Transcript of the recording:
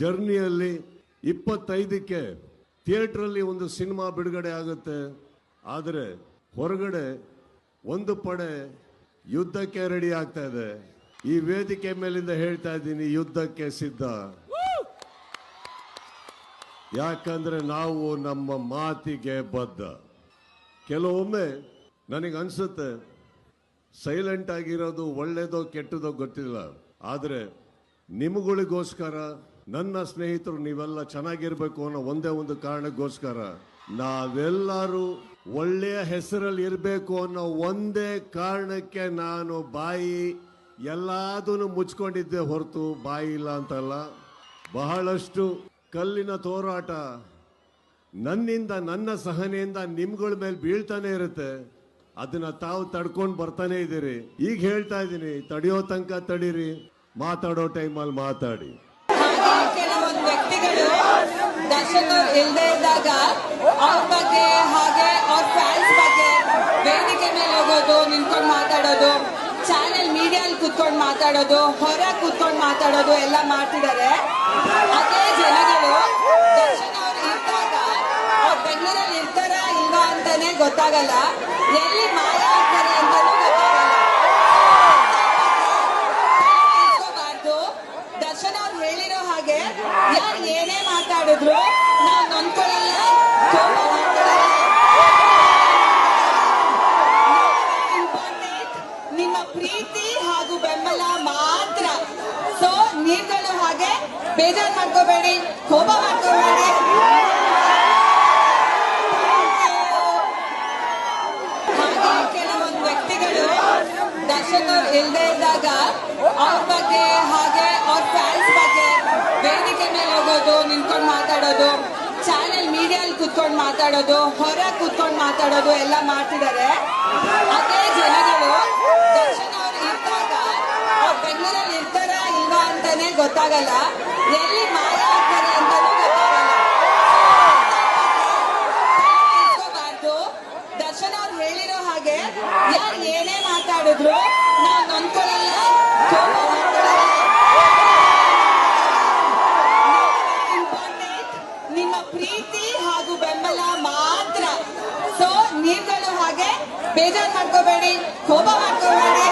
ಜರ್ನಿಯಲ್ಲಿ ಇಪ್ಪತ್ತೈದಕ್ಕೆ ಥಿಯೇಟ್ರಲ್ಲಿ ಒಂದು ಸಿನಿಮಾ ಬಿಡುಗಡೆ ಆಗುತ್ತೆ. ಆದರೆ ಹೊರಗಡೆ ಒಂದು ಪಡೆ ಯುದ್ಧಕ್ಕೆ ರೆಡಿ ಆಗ್ತಾ ಇದೆ. ಈ ವೇದಿಕೆ ಮೇಲಿಂದ ಹೇಳ್ತಾ ಇದ್ದೀನಿ, ಯುದ್ಧಕ್ಕೆ ಸಿದ್ಧ. ಯಾಕಂದ್ರೆ ನಾವು ನಮ್ಮ ಮಾತಿಗೆ ಬದ್ಧ. ಕೆಲವೊಮ್ಮೆ ನನಗೆ ಅನ್ಸುತ್ತೆ, ಸೈಲೆಂಟ್ ಆಗಿರೋದು ಒಳ್ಳೇದೋ ಕೆಟ್ಟದೋ ಗೊತ್ತಿಲ್ಲ. ಆದರೆ ನಿಮಗಳಿಗೋಸ್ಕರ ನನ್ನ ಸ್ನೇಹಿತರು ನೀವೆಲ್ಲ ಚೆನ್ನಾಗಿರ್ಬೇಕು ಅನ್ನೋ ಒಂದೇ ಒಂದು ಕಾರಣಕ್ಕೋಸ್ಕರ ನಾವೆಲ್ಲರೂ ಒಳ್ಳೆಯ ಹೆಸರಲ್ಲಿ ಇರಬೇಕು ಅನ್ನೋ ಒಂದೇ ಕಾರಣಕ್ಕೆ ನಾನು ಬಾಯಿ ಎಲ್ಲದನ್ನು ಮುಚ್ಕೊಂಡಿದ್ದೆ ಹೊರತು ಬಾಯಿ ಇಲ್ಲ ಅಂತಲ್ಲ. ಬಹಳಷ್ಟು ಕಲ್ಲಿನ ತೋರಾಟ ನನ್ನಿಂದ, ನನ್ನ ಸಹನೆಯಿಂದ ನಿಮ್ಗಳ ಮೇಲೆ ಬೀಳ್ತಾನೆ ಇರುತ್ತೆ. ಅದನ್ನ ತಾವು ತಡ್ಕೊಂಡು ಬರ್ತಾನೆ ಇದ್ದೀರಿ. ಈಗ ಹೇಳ್ತಾ ಇದ್ದೀನಿ, ತಡೆಯೋ ತನಕ ತಡೀರಿ. ಮಾತಾಡೋ ಟೈಮಲ್ಲಿ ಮಾತಾಡಿ. ಕೆಲವೊಂದು ವ್ಯಕ್ತಿಗಳು ದರ್ಶನ ಇಲ್ಲದೆ ಇದ್ದಾಗ ಅವ್ರ ಬಗ್ಗೆ ಹಾಗೆ ಅವ್ರ ಫ್ಯಾನ್ಸ್ ಬಗ್ಗೆ ವೇದಿಕೆ ಮೇಲೆ ಹೋಗೋದು, ನಿಂತ್ಕೊಂಡು ಮಾತಾಡೋದು ಚಾನೆಲ್ ಮೀಡಿಯಲ್ಲಿ ಕುತ್ಕೊಂಡು ಮಾತಾಡೋದು, ಹೊರಗೆ ಕುತ್ಕೊಂಡು ಮಾತಾಡೋದು ಎಲ್ಲ ಮಾಡ್ತಿದ್ದಾರೆ. ಅದೇ ಜನಗಳು ದರ್ಶನ್ ಬೆಂಗಳೂರಲ್ಲಿ ಇರ್ತಾರ ಇಲ್ವಾ ಅಂತಾನೆ ಗೊತ್ತಾಗಲ್ಲ. ಎಲ್ಲಿ ಮಾಯ ಆಗ್ತಾರೆ ಅಂತಾನೂ ಗೊತ್ತಾಗಲ್ಲ ಇಟ್ಕೋಬಾರ್ದು. ದರ್ಶನ್ ಅವ್ರು ಹೇಳಿರೋ ಹಾಗೆ ಯಾರು ಏನೇ ಮಾತಾಡಿದ್ರು ನಾವು ನೊಂದ್ಕೊಳ್ಳಲ್ಲ ನಿಮ್ಮ ಪ್ರೀತಿ ಹಾಗೂ ಬೆಂಬಲ ಮಾತ್ರ. ಸೊ ನೀವುಗಳು ಹಾಗೆ ಬೇಜಾರು ಮಾಡ್ಕೋಬೇಡಿ, ಕೋಪ ಮಾಡ್ಕೋಬೇಡಿ. ಕೆಲವೊಂದು ವ್ಯಕ್ತಿಗಳು ದರ್ಶನ ಇಲ್ಲದೆ ಇದ್ದಾಗ ಅವ್ರ ಬಗ್ಗೆ ಹಾಗೆ ಅವ್ರ ಫ್ಯಾನ್ಸ್ ಬಗ್ಗೆ ವೇದಿಕೆ ಮೇಲೆ ಹೋಗೋದು ನಿಂತ್ಕೊಂಡು ಮಾತಾಡೋದು ಚಾನೆಲ್ ಮೀಡಿಯಲ್ಲಿ ಕುತ್ಕೊಂಡು ಮಾತಾಡೋದು, ಹೊರ ಕುತ್ಕೊಂಡು ಮಾತಾಡೋದು ಎಲ್ಲ ಮಾಡ್ತಿದ್ದಾರೆ. ಅದೇ ಜನಗಳು ದರ್ಶನ್ ಬೆಂಗಳೂರಲ್ಲಿ ಇರ್ತಾರ ಇಲ್ವಾ ಅಂತಾನೆ ಗೊತ್ತಾಗಲ್ಲ. ಎಲ್ಲಿ ಮಾಯ ಆಗ್ತಾರೆ ಅಂತಾನೂ ಗೊತ್ತಾಗಲ್ಲ. ದರ್ಶನ್ ಅವ್ರು ಹೇಳಿರೋ ಹಾಗೆ ಯಾರು ಏನೇ ಮಾತಾಡಿದ್ರು ಬೇಜಾರು ಮಾಡ್ಕೋಬೇಡಿ ಕೋಪ ಮಾಡ್ಕೋಬೇಡಿ